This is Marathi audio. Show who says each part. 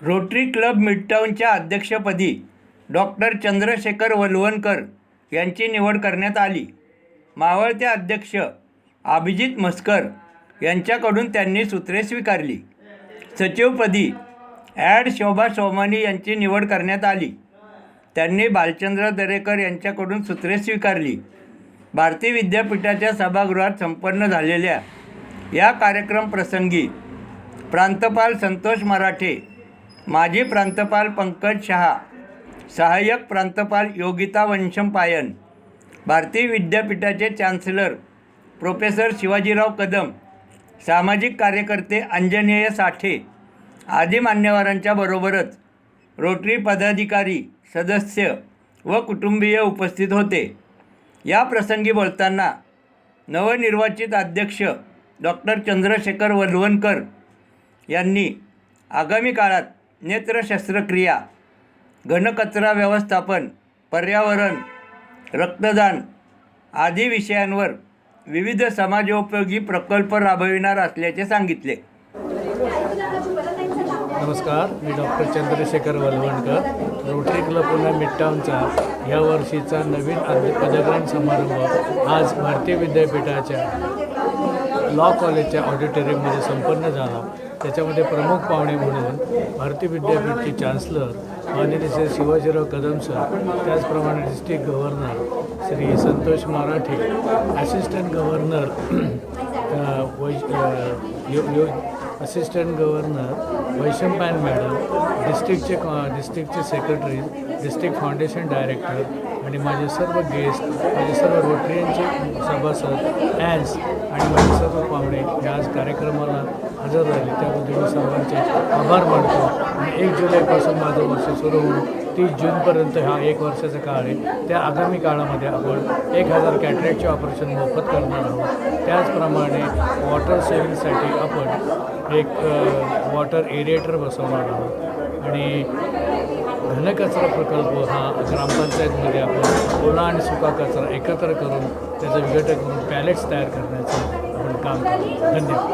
Speaker 1: रोटरी क्लब मिडटाऊनच्या अध्यक्षपदी डॉक्टर चंद्रशेखर वलवणकर यांची निवड करण्यात आली. मावळते अध्यक्ष अभिजित मस्कर यांच्याकडून त्यांनी सूत्रे स्वीकारली. सचिवपदी ॲड शोभा सोमानी यांची निवड करण्यात आली. त्यांनी भालचंद्र दरेकर यांच्याकडून सूत्रे स्वीकारली. भारतीय विद्यापीठाच्या सभागृहात संपन्न झालेल्या या कार्यक्रम प्रसंगी प्रांतपाल संतोष मराठे माजी प्रांतपाल पंकज शहा सहाय्यक प्रांतपाल योगिता वंशम पायन भारतीय विद्यापीठाचे चान्सलर प्रोफेसर शिवाजीराव कदम सामाजिक कार्यकर्ते अंजनेय साठे आदी मान्यवरांच्या बरोबरच रोटरी पदाधिकारी सदस्य व कुटुंबीय उपस्थित होते. या प्रसंगी बोलताना नवनिर्वाचित अध्यक्ष डॉक्टर चंद्रशेखर वलवणकर यांनी आगामी काळात नेत्र शस्त्रक्रिया घनकचरा व्यवस्थापन पर्यावरण रक्तदान आदी विषयांवर विविध समाजोपयोगी प्रकल्प राबविणार असल्याचे सांगितले.
Speaker 2: नमस्कार मी doctor Chandrashekhar Valvankar. Rotary club Pune मिडटाऊनचा ह्या वर्षीचा नवीन पदग्रहण समारंभ आज भारतीय विद्यापीठाच्या लॉ कॉलेजच्या ऑडिटोरियममध्ये संपन्न झाला. त्याच्यामध्ये प्रमुख पाहुणे म्हणून भारतीय विद्यापीठचे चान्सलर माननीय श्री शिवाजीराव कदम सर त्याचप्रमाणे district governor Shri Santosh Marathe assistant governor वै यो यो असिस्टंट गव्हर्नर वैशंपायन मॅडम डिस्ट्रिक्टचे डिस्ट्रिक्टचे सेक्रेटरी डिस्ट्रिक्ट फाउंडेशन डायरेक्टर आणि माझे सर्व गेस्ट माझे सर्व रोटरीयांचे सभासद ॲन्स आणि माझे सर्व पाहुणे हे आज कार्यक्रमाला हजर राहिले. त्याबद्दल मी सर्वांचे आभार मानतो. आणि एक जुलैपासून माझं वर्ष सुरू होऊन तीस जूनपर्यंत हा एक वर्षाचा काळ आहे. त्या आगामी काळामध्ये आपण एक हजार कॅटरेटचे ऑपरेशन मोफत करणार आहोत. त्याचप्रमाणे वॉटर सेविंगसाठी आपण एक वॉटर एरिया रेडिएटर बसवणार आहोत. आणि घनकचरा प्रकल्प हा ग्रामपंचायतमध्ये आपण ओला आणि सुका कचरा एकत्र करून त्याचं विघटन करून पॅलेट्स तयार करण्याचं आपण काम करू धन्यवाद.